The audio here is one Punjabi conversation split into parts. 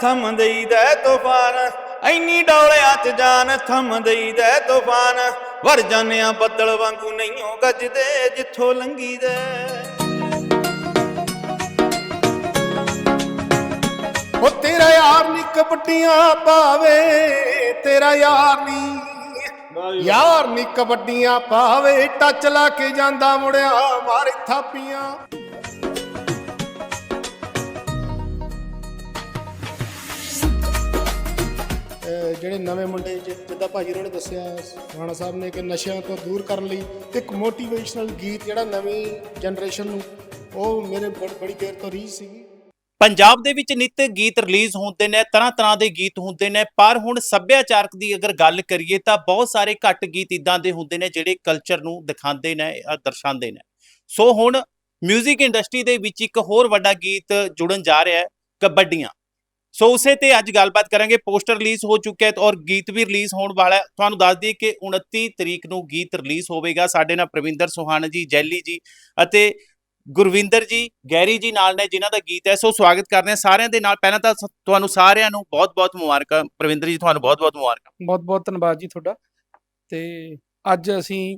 ਥੰਮ ਦੇਈਦਾ ਤੂਫਾਨ। ਐਨੀ ਡੋਲਿਆਂ 'ਚ ਜਾਨ ਥੰਮ ਦੇਈਦਾ ਤੂਫਾਨ। ਵਰ ਜਾਨਿਆ ਬੱਦਲ ਵਾਂਗੂ ਨਹੀਂਓ ਗੱਜਦੇ ਜਿੱਥੋਂ ਲੰਘੀਦੇ ਉਹ ਤੇਰਾ ਯਾਰ ਨੀ ਕਬੱਡੀਆਂ ਪਾਵੇ ਤੇਰਾ ਯਾਰ ਨੀ ਯਾਰ ਨੀ ਕਬੱਡੀਆਂ ਪਾਵੇ ਟੱਚ ਲਾ ਕੇ ਜਾਂਦਾ ਮੁੜਿਆ ਮਾਰੇ ਥਾਪੀਆਂ। ਜਿਹੜੇ ਨਵੇਂ ਮੁੰਡੇ ਜਿ- ਜਿੱਦਾਂ ਭਾਜੀ ਉਹਨਾਂ ਨੇ ਦੱਸਿਆ ਰਾਣਾ ਸਾਹਿਬ ਨੇ ਕਿ ਨਸ਼ਿਆਂ ਤੋਂ ਦੂਰ ਕਰਨ ਲਈ ਇੱਕ ਮੋਟੀਵੇਸ਼ਨਲ ਗੀਤ ਜਿਹੜਾ ਨਵੀਂ ਜਨਰੇਸ਼ਨ ਨੂੰ, ਉਹ ਮੇਰੇ ਬੜੀ ਦੇਰ ਤੋਂ ਰੀਝ ਸੀਗੀ। ਪੰਜਾਬ ਦੇ ਵਿੱਚ ਨਿੱਤ ਗੀਤ ਰਿਲੀਜ਼ ਹੁੰਦੇ ਨੇ ਤਰ੍ਹਾਂ ਤਰ੍ਹਾਂ ਦੇ ਗੀਤ ਹੁੰਦੇ ਨੇ, ਪਰ ਹੁਣ ਸੱਭਿਆਚਾਰਕ ਦੀ ਅਗਰ ਗੱਲ ਕਰੀਏ ਤਾਂ ਬਹੁਤ ਸਾਰੇ ਘੱਟ ਗੀਤ ਇਦਾਂ ਦੇ ਹੁੰਦੇ ਨੇ ਜਿਹੜੇ ਕਲਚਰ ਨੂੰ ਦਿਖਾਉਂਦੇ ਨੇ ਦਰਸਾਉਂਦੇ ਨੇ। ਸੋ ਹੁਣ 뮤직 ਇੰਡਸਟਰੀ ਦੇ ਵਿੱਚ ਇੱਕ ਹੋਰ ਵੱਡਾ ਗੀਤ ਜੁੜਨ ਜਾ ਰਿਹਾ ਹੈ, ਕਬੱਡੀਆਂ। ਸੋ ਉਸੇ ਤੇ ਅੱਜ ਗੱਲਬਾਤ ਕਰਾਂਗੇ। ਪੋਸਟਰ ਰਿਲੀਜ਼ ਹੋ ਚੁੱਕਿਆ ਹੈ ਔਰ ਗੀਤ ਵੀ ਰਿਲੀਜ਼ ਹੋਣ ਵਾਲਾ ਤੁਹਾਨੂੰ ਦੱਸ ਦਈਏ ਕਿ 29 ਤਰੀਕ ਨੂੰ ਗੀਤ ਰਿਲੀਜ਼ ਹੋਵੇਗਾ। ਸਾਡੇ ਨਾਲ ਪ੍ਰਵਿੰਦਰ ਸੁਹਾਨ ਜੀ, ਜੈਲੀ ਜੀ ਅਤੇ ਗੁਰਵਿੰਦਰ ਜੀ, ਗੈਰੀ ਜੀ ਨਾਲ ਨੇ ਜਿਨ੍ਹਾਂ ਦਾ ਗੀਤ ਹੈ। ਸੋ ਸਵਾਗਤ ਕਰਦੇ ਹਾਂ ਸਾਰਿਆਂ ਦੇ ਨਾਲ। ਪਹਿਲਾਂ ਤਾਂ ਸ- ਤੁਹਾਨੂੰ ਸਾਰਿਆਂ ਨੂੰ ਬਹੁਤ-ਬਹੁਤ ਮੁਬਾਰਕਾਂ। ਪ੍ਰਵਿੰਦਰ ਜੀ, ਤੁਹਾਨੂੰ ਬਹੁਤ-ਬਹੁਤ ਮੁਬਾਰਕਾਂ। ਬਹੁਤ ਬਹੁਤ ਧੰਨਵਾਦ ਜੀ ਤੁਹਾਡਾ। ਤੇ ਅੱਜ ਅਸੀਂ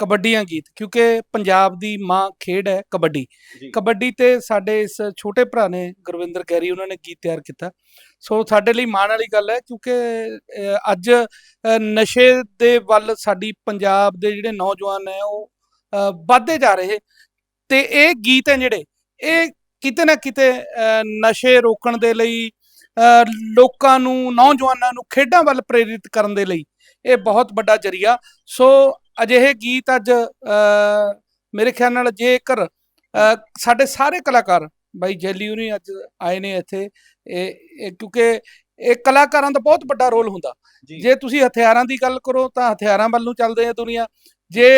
ਕਬੱਡੀਆਂ ਗੀਤ ਕਿਉਂਕਿ ਪੰਜਾਬ ਦੀ ਮਾਂ ਖੇਡ ਹੈ ਕਬੱਡੀ। ਕਬੱਡੀ ਤੇ ਸਾਡੇ ਇਸ ਛੋਟੇ ਭਰਾ ਨੇ ਗੁਰਵਿੰਦਰ ਗੈਰੀ ਉਹਨਾਂ ਨੇ ਗੀਤ ਤਿਆਰ ਕੀਤਾ। ਸੋ ਸਾਡੇ ਲਈ ਮਾਣ ਵਾਲੀ ਗੱਲ ਹੈ ਕਿਉਂਕਿ ਅੱਜ ਨਸ਼ੇ ਦੇ ਵੱਲ ਸਾਡੀ ਪੰਜਾਬ ਦੇ ਜਿਹੜੇ ਨੌਜਵਾਨ ਹੈ ਉਹ ਵੱਧਦੇ ਜਾ ਰਹੇ। ਤੇ ਇਹ ਗੀਤ ਹੈ ਜਿਹੜੇ ਇਹ ਕਿਤੇ ਨਾ ਕਿਤੇ ਨਸ਼ੇ ਰੋਕਣ ਦੇ ਲਈ ਲੋਕਾਂ ਨੂੰ ਨੌਜਵਾਨਾਂ ਨੂੰ ਖੇਡਾਂ ਵੱਲ ਪ੍ਰੇਰਿਤ ਕਰਨ ਦੇ ਲਈ ਇਹ ਬਹੁਤ ਵੱਡਾ ਜਰੀਆ। ਸੋ ਅਜਿਹੇ ਗੀਤ ਅੱਜ ਮੇਰੇ ਖਿਆਲ ਨਾਲ ਜੇਕਰ ਸਾਡੇ ਸਾਰੇ ਕਲਾਕਾਰ ਬਾਈ ਜੈਲੀ ਹੁਣੀ ਅੱਜ ਆਏ ਨੇ ਇੱਥੇ ਇਹ ਕਿਉਂਕਿ ਇਹ ਕਲਾਕਾਰਾਂ ਦਾ ਬਹੁਤ ਵੱਡਾ ਰੋਲ ਹੁੰਦਾ ਜੀ। ਤੁਸੀਂ ਹਥਿਆਰਾਂ ਦੀ ਗੱਲ ਕਰੋ ਤਾਂ ਹਥਿਆਰਾਂ ਵੱਲ ਨੂੰ ਚੱਲਦੇ ਆ ਦੁਨੀਆ ਜੇ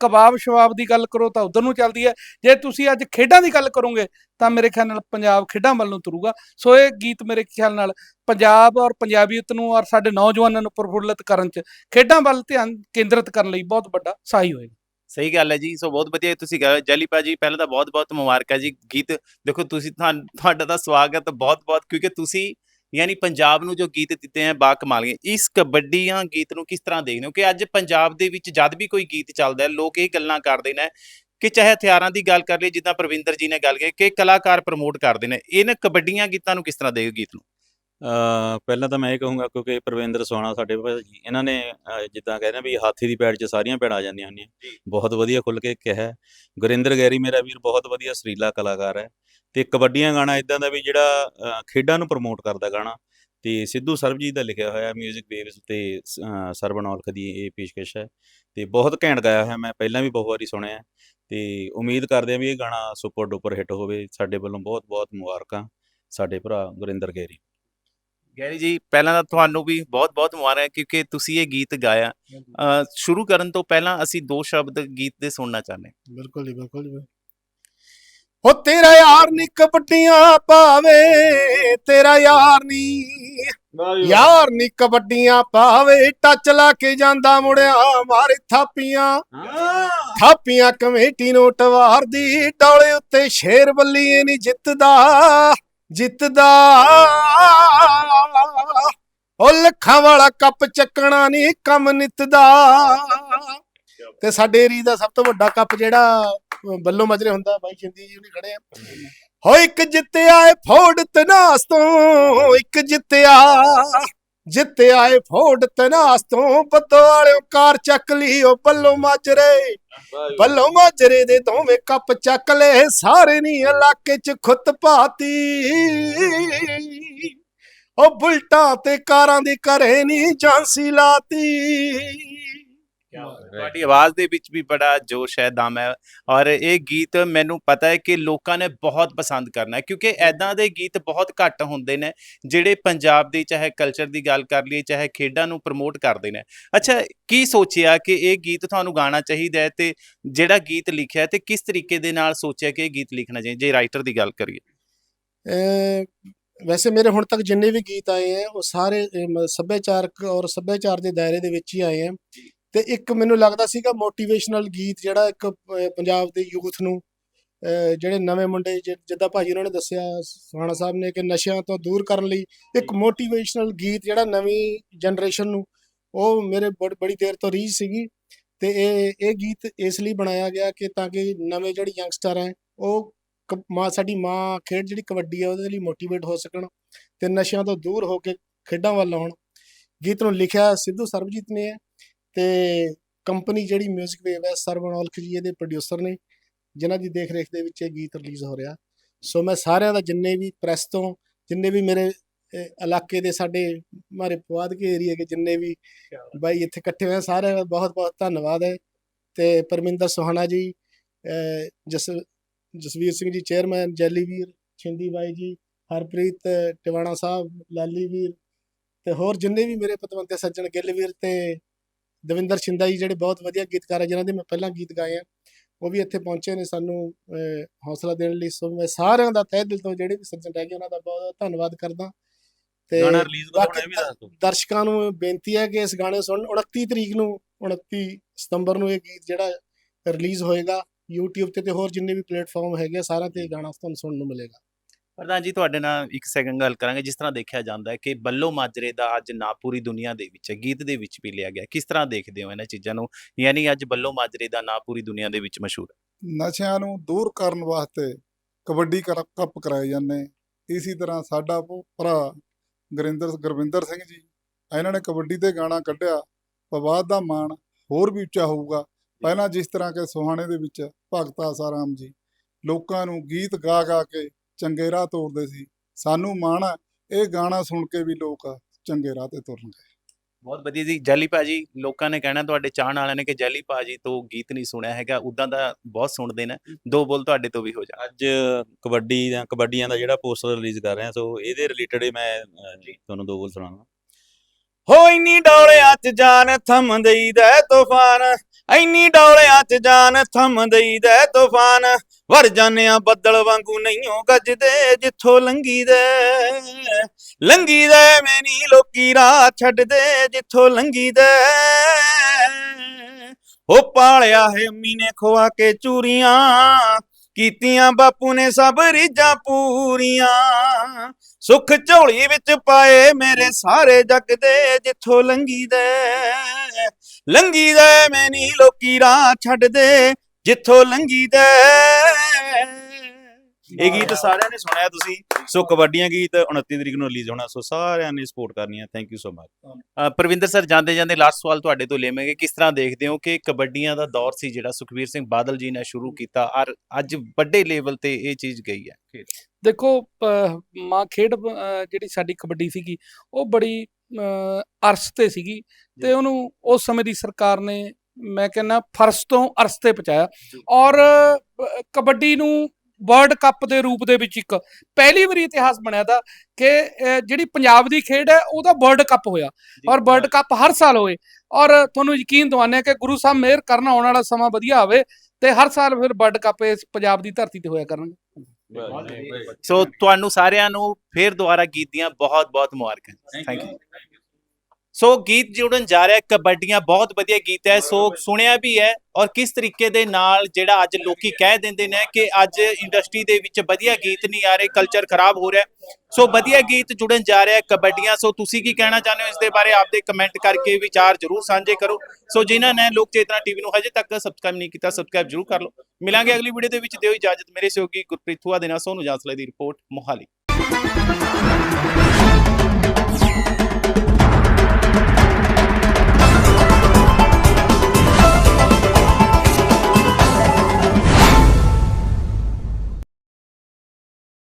ਕਬਾਬ ਸ਼ਵਾਬ ਦੀ ਗੱਲ ਕਰੋ ਤਾਂ ਉਧਰ ਨੂੰ ਚੱਲਦੀ ਹੈ। ਜੇ ਤੁਸੀਂ ਅੱਜ ਖੇਡਾਂ ਦੀ ਗੱਲ ਕਰੋਗੇ ਤਾਂ ਮੇਰੇ ਖਿਆਲ ਨਾਲ ਪੰਜਾਬ ਖੇਡਾਂ ਵੱਲ ਨੂੰ ਤੁਰੂਗਾ। ਸੋ ਇਹ ਗੀਤ ਮੇਰੇ ਖਿਆਲ ਨਾਲ ਪੰਜਾਬ ਔਰ ਪੰਜਾਬੀਅਤ ਨੂੰ ਔਰ ਸਾਡੇ ਨੌਜਵਾਨਾਂ ਨੂੰ ਪ੍ਰਫੁੱਲਤ ਕਰਨ ਚ ਖੇਡਾਂ ਵੱਲ ਧਿਆਨ ਕੇਂਦਰਿਤ ਕਰਨ ਲਈ ਬਹੁਤ ਵੱਡਾ ਸਹਾਈ ਹੋਏਗਾ। ਸਹੀ ਗੱਲ ਹੈ ਜੀ, ਸੋ ਬਹੁਤ ਵਧੀਆ ਤੁਸੀਂ ਕਹ ਜੈਲੀ ਭਾਜੀ ਪਹਿਲਾਂ ਤਾਂ ਬਹੁਤ-ਬਹੁਤ ਮੁਬਾਰਕਾਂ ਜੀ। ਗੀਤ ਦੇਖੋ ਤੁਸੀਂ ਤੁਹਾਡਾ ਤਾਂ ਸਵਾਗਤ ਬਹੁਤ-ਬਹੁਤ ਕਿਉਂਕਿ ਤੁਸੀਂ ਯਾਨੀ ਪੰਜਾਬ ਨੂੰ ਜੋ ਗੀਤ ਦਿੱਤੇ ਹੈ ਬਾ ਕਮਾਲ ਗਏ ਇਸ ਕਬੱਡੀਆਂ ਗੀਤ ਨੂੰ ਕਿਸ ਤਰ੍ਹਾਂ ਦੇਖਦੇ ਹੋ? ਕਿ ਅੱਜ ਪੰਜਾਬ ਦੇ ਵਿੱਚ ਜਦ ਵੀ ਕੋਈ ਗੀਤ ਚੱਲਦਾ ਹੈ, ਲੋਕ ਇਹ ਗੱਲਾਂ ਕਰਦੇ ਨੇ ਕਿ ਚਾਹੇ ਹਥਿਆਰਾਂ ਦੀ ਗੱਲ ਕਰ ਲਈ ਜਿੱਦਾਂ ਪ੍ਰਵਿੰਦਰ ਜੀ ਨੇ ਗੱਲ ਕੀਤੀ ਕਿ ਕਲਾਕਾਰ ਪ੍ਰਮੋਟ ਕਰਦੇ ਨੇ। ਇਹਨਾਂ ਕਬੱਡੀਆਂ ਗੀਤਾਂ ਨੂੰ ਕਿਸ ਤਰ੍ਹਾਂ ਦੇਖਦੇ ਗੀਤ ਨੂੰ? ਪਹਿਲਾਂ ਤਾਂ ਮੈਂ ਇਹ ਕਹੂੰਗਾ ਕਿਉਂਕਿ ਪ੍ਰਵਿੰਦਰ ਸੋਣਾ ਸਾਡੇ ਭਾਜੀ ਇਹਨਾਂ ਨੇ ਜਿੱਦਾਂ ਕਹਿੰਦੇ ਆ ਵੀ ਹਾਥੀ ਦੀ ਪੈੜ 'ਚ ਸਾਰੀਆਂ ਪੈੜਾਂ ਆ ਜਾਂਦੀਆਂ ਹੁੰਦੀਆਂ। ਬਹੁਤ ਵਧੀਆ ਖੁੱਲ ਕੇ ਕਿਹਾ ਹੈ। ਗੁਰਿੰਦਰ ਗੈਰੀ ਮੇਰਾ ਵੀਰ ਬਹੁਤ ਵਧੀਆ ਸੁਰੀਲਾ ਕਲਾਕਾਰ ਹੈ। ਤੇ ਕਬੱਡੀਆਂ ਗਾਣਾ ਇਦਾਂ ਦਾ ਵੀ ਜਿਹੜਾ ਖੇਡਾਂ ਨੂੰ ਪ੍ਰਮੋਟ ਕਰਦਾ ਗਾਣਾ। ਤੇ ਸਿੱਧੂ ਸਰਬਜੀਤ ਦਾ ਲਿਖਿਆ ਹੋਇਆ 뮤직 ਵੇਵਸ ਤੇ ਸਰਵਣ ਔਲਖ ਦੀ ਇਹ ਪੇਸ਼ਕਸ਼ ਹੈ। ਤੇ ਬਹੁਤ ਘੈਂਟ ਗਾਇਆ ਹੋਇਆ ਮੈਂ ਪਹਿਲਾਂ ਵੀ ਬਹੁਤ ਵਾਰੀ ਸੁਣਿਆ ਹੈ। ਤੇ ਉਮੀਦ ਕਰਦੇ ਆ ਵੀ ਇਹ ਗਾਣਾ ਸੁਪਰ ਡੁਪਰ ਹਿੱਟ ਹੋਵੇ। ਸਾਡੇ ਵੱਲੋਂ ਬਹੁਤ ਬਹੁਤ ਮੁਬਾਰਕਾਂ ਸਾਡੇ ਭਰਾ ਗੁਰਿੰਦਰ ਗੈਰੀ ਗੈਰੀ ਜੀ ਪਹਿਲਾਂ ਤਾਂ ਤੁਹਾਨੂੰ ਵੀ ਬਹੁਤ-ਬਹੁਤ ਮੁਬਾਰਕਾਂ ਕਿਉਂਕਿ ਤੁਸੀਂ ਇਹ ਗੀਤ ਗਾਇਆ। ਅ, ਸ਼ੁਰੂ ਕਰਨ ਤੋਂ ਪਹਿਲਾਂ ਅਸੀਂ ਦੋ ਸ਼ਬਦ ਗੀਤ ਦੇ ਸੁਣਨਾ ਚਾਹੁੰਦੇ ਹਾਂ। ਬਿਲਕੁਲ ਜੀ ਬਿਲਕੁਲ ਜੀ। ਉਹ ਤੇਰਾ ਯਾਰ ਨੀ ਕਬੱਡੀਆਂ ਪਾਵੇ ਤੇਰਾ ਯਾਰ ਨੀ ਯਾਰ ਨੀ ਕਬੱਡੀਆਂ ਪਾਵੇ ਟੱਚ ਲਾ ਕੇ ਜਾਂਦਾ ਮੁੜਿਆ ਮਾਰੇ ਥਾਪੀਆਂ। ਥਾਪੀਆਂ ਕਮੇਟੀ ਨੂੰ ਟਵਾਰਦੀ ਡੋਲੇ ਉੱਤੇ ਸ਼ੇਰ ਬੱਲੀਏ ਨਹੀਂ ਜਿੱਤਦਾ। ਜਿੱਤਦਾ। ਉਹ ਲੱਖਾਂ ਵਾਲਾ ਕੱਪ ਚੱਕਣਾ ਨਹੀਂ ਕੰਮ ਨਿੱਤ ਦਾ ਤੇ ਸਾਡੇ ਏਰੀ ਦਾ ਸਭ ਤੋਂ ਵੱਡਾ ਕੱਪ ਜਿਹੜਾ, ਅਹ, ਬੱਲੋ ਮਜਰੇ ਹੁੰਦਾ, ਬਾਈ ਜਿੰਦੀ ਜੀ ਉਹਨੇ ਖੜੇ ਆ। ਹੋ ਇੱਕ ਜਿੱਤਿਆ ਏ ਫੋੜ ਤਨਾਸ ਤੋਂ, ਇੱਕ ਜਿੱਤਿਆ। ਜਿੱਤਿਆ ਏ ਫੋੜ ਤਨਾਸ ਤੋਂ ਬੱਦੋ ਵਾਲਿਓ ਕਾਰ ਚੱਕ ਲਈ ਉਹ ਬੱਲੋ ਮਾਜਰੇ। ਬੱਲੋ ਮਾਜਰੇ ਦੇ ਦੋਵੇਂ ਕੱਪ ਚੱਕ ਲਏ ਸਾਰੇ ਨਹੀਂ ਇਲਾਕੇ ਚ ਖੁੱਤ ਪਾਤੀ। ਉਹ ਬੁਲਟਾਂ ਤੇ ਕਾਰਾਂ ਦੀ ਕਰੇ ਨਹੀਂ ਜਾਂਸੀ ਲਾਤੀ। ਤੁਹਾਡੀ ਆਵਾਜ਼ ਦੇ ਵਿੱਚ ਵੀ ਬੜਾ ਜੋਸ਼ ਹੈ ਦਮ ਹੈ ਔਰ ਇਹ ਗੀਤ ਮੈਨੂੰ ਪਤਾ ਹੈ ਕਿ ਲੋਕਾਂ ਨੇ ਬਹੁਤ ਪਸੰਦ ਕਰਨਾ ਹੈ ਕਿਉਂਕਿ ਐਦਾਂ ਦੇ ਗੀਤ ਬਹੁਤ ਘੱਟ ਹੁੰਦੇ ਨੇ ਜਿਹੜੇ ਪੰਜਾਬ ਦੀ ਚਾਹੇ ਕਲਚਰ ਦੀ ਗੱਲ ਕਰ ਲਈਏ ਚਾਹੇ ਖੇਡਾਂ ਨੂੰ ਪ੍ਰਮੋਟ ਕਰਦੇ ਨੇ। ਅੱਛਾ ਕੀ ਸੋਚਿਆ ਕਿ ਇਹ ਗੀਤ ਤੁਹਾਨੂੰ ਗਾਣਾ ਚਾਹੀਦਾ ਹੈ ਤੇ ਜਿਹੜਾ ਗੀਤ ਲਿਖਿਆ ਤੇ ਕਿਸ ਤਰੀਕੇ ਦੇ ਨਾਲ ਸੋਚਿਆ ਕਿ ਇਹ ਗੀਤ ਲਿਖਣਾ ਚਾਹੀਦਾ ਜੇ ਰਾਈਟਰ ਦੀ ਗੱਲ ਕਰੀਏ? ਵੈਸੇ ਮੇਰੇ ਹੁਣ ਤੱਕ ਜਿੰਨੇ ਵੀ ਗੀਤ ਆਏ ਹੈ ਉਹ ਸਾਰੇ ਸੱਭਿਆਚਾਰਕ ਔਰ ਸੱਭਿਆਚਾਰ ਦੇ ਦਾਇਰੇ ਦੇ ਵਿੱਚ ਹੀ ਆਏ ਹੈ। ਤੇ ਇੱਕ ਮੈਨੂੰ ਲੱਗਦਾ ਸੀਗਾ ਮੋਟੀਵੇਸ਼ਨਲ ਗੀਤ ਜਿਹੜਾ ਇੱਕ ਪੰਜਾਬ ਦੇ ਯੂਥ ਨੂੰ ਜਿਹੜੇ ਨਵੇਂ ਮੁੰਡੇ ਜਿੱਦਾਂ ਭਾਜੀ ਉਹਨਾਂ ਨੇ ਦੱਸਿਆ ਸੁਹਾਣਾ ਸਾਹਿਬ ਨੇ ਕਿ ਨਸ਼ਿਆਂ ਤੋਂ ਦੂਰ ਕਰਨ ਲਈ ਇੱਕ ਮੋਟੀਵੇਸ਼ਨਲ ਗੀਤ ਜਿਹੜਾ ਨਵੀਂ ਜਨਰੇਸ਼ਨ ਨੂੰ ਉਹ ਮੇਰੇ ਬੜ- ਦੇਰ ਤੋਂ ਰੀਝ ਸੀਗੀ ਤੇ ਇਹ ਇਹ ਗੀਤ ਇਸ ਲਈ ਬਣਾਇਆ ਗਿਆ ਕਿ ਤਾਂ ਕਿ ਨਵੇਂ ਜਿਹੜੇ ਯੰਗਸਟਰ ਹੈ ਉਹ ਮਾਂ ਸਾਡੀ ਮਾਂ ਖੇਡ ਜਿਹੜੀ ਕਬੱਡੀ ਹੈ ਉਹਦੇ ਲਈ ਮੋਟੀਵੇਟ ਹੋ ਸਕਣ ਤੇ ਨਸ਼ਿਆਂ ਤੋਂ ਦੂਰ ਹੋ ਕੇ ਖੇਡਾਂ ਵੱਲ ਆਉਣ। ਗੀਤ ਨੂੰ ਲਿਖਿਆ ਸਿੱਧੂ ਸਰਬਜੀਤ ਨੇ ਹੈ ਤੇ ਕੰਪਨੀ ਜਿਹੜੀ 뮤직 ਵੇਵ ਹੈ ਸਰਵਨ ਔਲਖ ਜੀ ਇਹਦੇ ਪ੍ਰੋਡਿਊਸਰ ਨੇ ਜਿਨ੍ਹਾਂ ਦੀ ਦੇਖ ਰੇਖ ਦੇ ਵਿੱਚ ਇਹ ਗੀਤ ਰਿਲੀਜ਼ ਹੋ ਰਿਹਾ। ਸੋ ਮੈਂ ਸਾਰਿਆਂ ਦਾ ਜਿੰਨੇ ਵੀ ਪ੍ਰੈਸ ਤੋਂ ਜਿੰਨੇ ਵੀ ਮੇਰੇ ਇਲਾਕੇ ਦੇ ਸਾਡੇ ਮਾਰੇ ਪਵਾਦ ਕੇ ਏਰੀਆ ਦੇ ਜਿੰਨੇ ਵੀ ਬਾਈ ਇੱਥੇ ਇਕੱਠੇ ਹੋਏ ਆ, ਸਾਰਿਆਂ ਦਾ ਬਹੁਤ ਬਹੁਤ ਧੰਨਵਾਦ ਹੈ। ਤੇ ਪਰਮਿੰਦਰ ਸੁਹਾਣਾ ਜੀ ਜਸ ਜਸਵੀਰ ਸਿੰਘ ਜੀ ਚੇਅਰਮੈਨ ਜੈਲੀ ਵੀਰ ਛਿੰਦੀ ਬਾਈ ਜੀ ਹਰਪ੍ਰੀਤ ਟਿਵਾਣਾ ਸਾਹਿਬ ਲਾਲੀ ਵੀਰ ਤੇ ਹੋਰ ਜਿੰਨੇ ਵੀ ਮੇਰੇ ਪਤਵੰਤੇ ਸੱਜਣ ਗਿੱਲ ਵੀਰ ਤੇ ਦਵਿੰਦਰ ਛਿੰਦਾ ਜੀ ਜਿਹੜੇ ਬਹੁਤ ਵਧੀਆ ਗੀਤਕਾਰ ਹੈ ਜਿਨ੍ਹਾਂ ਦੇ ਮੈਂ ਪਹਿਲਾਂ ਗੀਤ ਗਾਏ ਆ ਉਹ ਵੀ ਇੱਥੇ ਪਹੁੰਚੇ ਨੇ ਸਾਨੂੰ ਹੌਸਲਾ ਦੇਣ ਲਈ। ਸੋ ਮੈਂ ਸਾਰਿਆਂ ਦਾ ਤਹਿ ਦਿਲ ਤੋਂ ਜਿਹੜੇ ਵੀ ਸੱਜਣ ਰਹਿ ਗਏ ਉਹਨਾਂ ਦਾ ਬਹੁਤ ਧੰਨਵਾਦ ਕਰਦਾ। ਤੇ ਗਾਣਾ ਰਿਲੀਜ਼ ਹੋਣਾ ਵੀ ਦੱਸ ਦਿਓ। ਦਰਸ਼ਕਾਂ ਨੂੰ ਬੇਨਤੀ ਹੈ ਕਿ ਇਸ ਗਾਣੇ ਸੁਣਨ। 29 ਤਰੀਕ ਨੂੰ 29 ਸਤੰਬਰ ਨੂੰ ਇਹ ਗੀਤ ਜਿਹੜਾ ਰਿਲੀਜ਼ ਹੋਏਗਾ YouTube ਤੇ ਤੇ ਹੋਰ ਜਿੰਨੇ ਵੀ ਪਲੇਟਫਾਰਮ ਹੈਗੇ ਆ, ਸਾਰਿਆਂ ਤੇ ਇਹ ਗਾਣਾ ਤੁਹਾਨੂੰ ਸੁਣਨ ਨੂੰ ਮਿਲੇਗਾ। ਪ੍ਰਧਾਨ ਜੀ ਤੁਹਾਡੇ ਨਾਲ ਇੱਕ ਸੈਕਿੰਡ ਗੱਲ ਕਰਾਂਗੇ, ਜਿਸ ਤਰ੍ਹਾਂ ਦੇਖਿਆ ਜਾਂਦਾ ਹੈ ਕਿ ਬੱਲੋ ਮਾਜਰੇ ਦਾ ਅੱਜ ਨਾ ਪੂਰੀ ਦੁਨੀਆ ਦੇ ਵਿੱਚ, ਗੀਤ ਦੇ ਵਿੱਚ ਵੀ ਲਿਆ ਗਿਆ। ਕਿਸ ਤਰ੍ਹਾਂ ਦੇਖਦੇ ਹੋ ਇਹਨਾਂ ਚੀਜ਼ਾਂ ਨੂੰ? ਯਾਨੀ ਅੱਜ ਬੱਲੋ ਮਾਜਰੇ ਦਾ ਨਾ ਪੂਰੀ ਦੁਨੀਆ ਦੇ ਵਿੱਚ ਮਸ਼ਹੂਰ ਹੈ। ਨਸ਼ਿਆਂ ਨੂੰ ਦੂਰ ਕਰਨ ਵਾਸਤੇ ਕਬੱਡੀ ਕਰ- ਕੱਪ ਕਰਾਏ ਜਾਂਦੇ ਇਸੇ ਤਰ੍ਹਾਂ ਸਾਡਾ ਭ- ਭਰਾ ਗੁਰਿੰਦਰ, ਗੁਰਵਿੰਦਰ ਸਿੰਘ ਜੀ, ਇਹਨਾਂ ਨੇ ਕਬੱਡੀ ਤੇ ਗਾਣਾ ਕੱਢਿਆ। ਵਿਵਾਦ ਦਾ ਮਾਣ ਹੋਰ ਵੀ ਉੱਚਾ ਹੋਊਗਾ। ਪਹਿਲਾਂ ਜਿਸ ਤਰ੍ਹਾਂ ਕਿ ਸੁਹਾਣੇ ਦੇ ਵਿੱਚ ਭਗਤਾ ਆਸਾਰਾਮ ਜੀ, ਲੋਕਾਂ ਨੂੰ ਗੀਤ ਗਾ ਗਾ ਕੇ ਚੰਗੇ ਰਾਹ ਤੋਰਦੇ ਸੀ। ਸਾਨੂੰ ਮਾਣ ਹੈ ਇਹ ਗਾਣਾ ਸੁਣ ਕੇ ਵੀ ਲੋਕ ਚੰਗੇ ਰਾਹ ਤੇ ਤੁਰਨਗੇ ਬਹੁਤ ਵਧੀਆ ਜੀ। ਜੈਲੀ ਭਾਜੀ ਲੋਕਾਂ ਨੇ ਕਹਿਣਾ ਤੁਹਾਡੇ ਚਾਹਣ ਵਾਲਿਆਂ ਨੇ ਕਿ ਜੈਲੀ ਭਾਜੀ ਤੋਂ ਗੀਤ ਨਹੀਂ ਸੁਣਿਆ ਹੈਗਾ ਉਦਾਂ ਦਾ ਬਹੁਤ ਸੁਣਦੇ ਨੇ। ਦੋ ਬੋਲ ਤੁਹਾਡੇ ਤੋਂ ਵੀ ਹੋ ਜਾ ਅੱਜ ਕਬੱਡੀ ਦਾ ਕਬੱਡੀਆਂ ਦਾ ਜਿਹੜਾ ਪੋਸਟਰ ਰਿਲੀਜ਼ ਕਰ ਰਹੇ ਹਾਂ ਸੋ ਇਹਦੇ ਰਿਲੇਟਡ ਹੀ ਮੈਂ ਜੀ। ਤੁਹਾਨੂੰ ਦੋ ਬੋਲ ਸੁਣਾਵਾਂ। ਹੋ ਇੰਨੀ ਡੌਲਿਆਂ 'ਚ ਜਾਨ ਥੰਮ ਦੇਈਦਾ ਤੂਫਾਨ। ਇੰਨੀ ਡੌਲਿਆਂ 'ਚ ਜਾਨ ਥੰਮ ਦੇਈਦਾ ਤੂਫਾਨ। ਵਰ ਜਾਣਿਆ ਬੱਦਲ ਵਾਂਗੂ ਨਹੀਂਓ ਗੱਜਦੇ, ਜਿੱਥੋਂ ਲੰਘੀਦੇ ਲੰਘੀਦੇ ਮੈਨੀ ਲੋਕੀ ਰਾਹ ਛੱਡਦੇ, ਜਿੱਥੋਂ ਲੰਘੀਦੇ ਉਹ ਪਾਲਿਆ ਹੈ ਅੰਮੀ ਨੇ ਖਵਾ ਕੇ ਚੂਰੀਆਂ, ਕੀਤੀਆਂ ਬਾਪੂ ਨੇ ਸਭ ਰੀਝਾਂ ਪੂਰੀਆਂ। ਸੁੱਖ ਝੋਲੀ ਵਿੱਚ ਪਾਏ ਮੇਰੇ ਸਾਰੇ ਜੱਗ ਦੇ, ਜਿੱਥੋਂ ਲੰਗੀ ਦੇ। ਲੰਗੀ ਦੇ ਮੈਨੀ ਲੋਕੀ ਰਾਹ ਛੱਡਦੇ ਜਿੱਥੋਂ ਲੰਗੀ ਦੇ। ਇਹ ਗੀਤ ਸਾਰਿਆਂ ਨੇ ਸੁਣਿਆ ਤੁਸੀਂ। ਸੋ ਕਬੱਡੀਆਂ ਗੀਤ 29 ਤਰੀਕ ਨੂੰ ਰਿਲੀਜ਼ ਹੋਣਾ ਸੋ ਸਾਰਿਆਂ ਨੇ ਸਪੋਰਟ ਕਰਨੀ ਹੈ thank you so much Parvinder sir ਜਾਂਦੇ ਜਾਂਦੇ ਲਾਸਟ ਸਵਾਲ ਤੁਹਾਡੇ ਤੋਂ ਲੇਵਾਂਗੇ। ਕਿਸ ਤਰ੍ਹਾਂ ਦੇਖਦੇ ਹੋ ਕਿ ਕਬੱਡੀਆਂ ਦਾ ਦੌਰ ਸੀ ਜਿਹੜਾ ਸੁਖਬੀਰ ਸਿੰਘ ਬਾਦਲ ਜੀ ਨੇ ਸ਼ੁਰੂ ਕੀਤਾ ਔਰ ਅੱਜ ਵੱਡੇ ਲੈਵਲ ਤੇ ਇਹ ਚੀਜ਼ ਗਈ ਹੈ? ਦੇਖੋ ਮਾਂ ਖੇਡ ਜਿਹੜੀ ਸਾਡੀ ਕਬੱਡੀ ਸੀਗੀ ਉਹ ਬੜੀ ਅਰਸ ਤੇ ਸੀਗੀ ਤੇ ਉਹਨੂੰ ਉਸ ਸਮੇਂ ਦੀ ਸਰਕਾਰ ਨੇ ਮੈਂ ਕਹਿੰਦਾ ਫਰਸ਼ ਤੋਂ ਅਰਸ ਤੇ ਪਹੁੰਚਾਇਆ। ਔਰ ਕਬੱਡੀ ਨੂੰ ਵਰਲਡ ਕੱਪ ਦੇ ਰੂਪ ਦੇ ਵਿੱਚ ਇੱਕ ਪਹਿਲੀ ਵਾਰੀ ਇਤਿਹਾਸ ਬਣਿਆ ਦਾ ਕਿ ਜਿਹੜੀ ਪੰਜਾਬ ਦੀ ਖੇਡ ਹੈ ਉਹਦਾ ਵਰਲਡ ਕੱਪ ਹੋਇਆ। ਔਰ ਵਰਲਡ ਕੱਪ ਹਰ ਸਾਲ ਹੋਏ। ਔਰ ਤੁਹਾਨੂੰ ਯਕੀਨ ਦਿਵਾਉਂਦੇ ਹਾਂ ਕਿ ਗੁਰੂ ਸਾਹਿਬ ਮਿਹਰ ਕਰਨ ਆਉਣ ਵਾਲਾ ਸਮਾਂ ਵਧੀਆ ਆਵੇ ਤੇ ਹਰ ਸਾਲ ਫਿਰ ਵਰਲਡ ਕੱਪ ਇਸ ਪੰਜਾਬ ਦੀ ਧਰਤੀ ਤੇ ਹੋਇਆ ਕਰਨਗੇ। ਸੋ ਤੁਹਾਨੂੰ ਸਾਰਿਆਂ ਨੂੰ ਫੇਰ ਦੁਬਾਰਾ ਗੀਤ ਦੀਆਂ ਬਹੁਤ ਬਹੁਤ ਮੁਬਾਰਕਾਂ ਥੈਂਕ ਯੂ ਸੋ ਗੀਤ ਜੁੜਨ ਜਾ ਰਿਹਾ ਕਬੱਡੀਆਂ ਬਹੁਤ ਵਧੀਆ ਗੀਤ ਹੈ, ਸੋ ਸੁਣਿਆ ਵੀ ਹੈ ਔਰ ਕਿਸ ਤਰੀਕੇ ਦੇ ਨਾਲ ਜਿਹੜਾ ਅੱਜ ਲੋਕੀ ਕਹਿ ਦਿੰਦੇ ਨੇ ਕਿ ਅੱਜ ਇੰਡਸਟਰੀ ਦੇ ਵਿੱਚ ਵਧੀਆ ਗੀਤ ਨਹੀਂ ਆ ਰਹੇ ਕਲਚਰ ਖਰਾਬ ਹੋ ਰਿਹਾ ਸੋ ਵਧੀਆ ਗੀਤ ਜੁੜਨ ਜਾ ਰਿਹਾ ਕਬੱਡੀਆਂ, ਸੋ ਤੁਸੀਂ ਕੀ ਕਹਿਣਾ ਚਾਹੁੰਦੇ ਹੋ ਇਸ ਦੇ ਬਾਰੇ ਆਪਦੇ ਕਮੈਂਟ ਕਰਕੇ ਵਿਚਾਰ ਜਰੂਰ ਸਾਂਝੇ ਕਰੋ। ਸੋ ਜਿਨ੍ਹਾਂ ਨੇ ਲੋਕ ਚੇਤਨਾ ਟੀਵੀ ਨੂੰ ਹਜੇ ਤੱਕ ਸਬਸਕ੍ਰਾਈਬ ਨਹੀਂ ਕੀਤਾ ਸਬਸਕ੍ਰਾਈਬ ਜਰੂਰ ਕਰ ਲਓ। ਮਿਲਾਂਗੇ ਅਗਲੀ ਵੀਡੀਓ ਦੇ ਵਿੱਚ। ਦਿਓ ਇਜਾਜ਼ਤ ਮੇਰੇ ਸਹਿਯੋਗੀ ਗੁਰਪ੍ਰੀਤ ਥੂਆ ਦੇ ਨਾਲ, ਸੋਨੂੰ ਜਾਂਸਲੇ ਦੀ ਰਿਪੋਰਟ ਮੋਹਾਲੀ।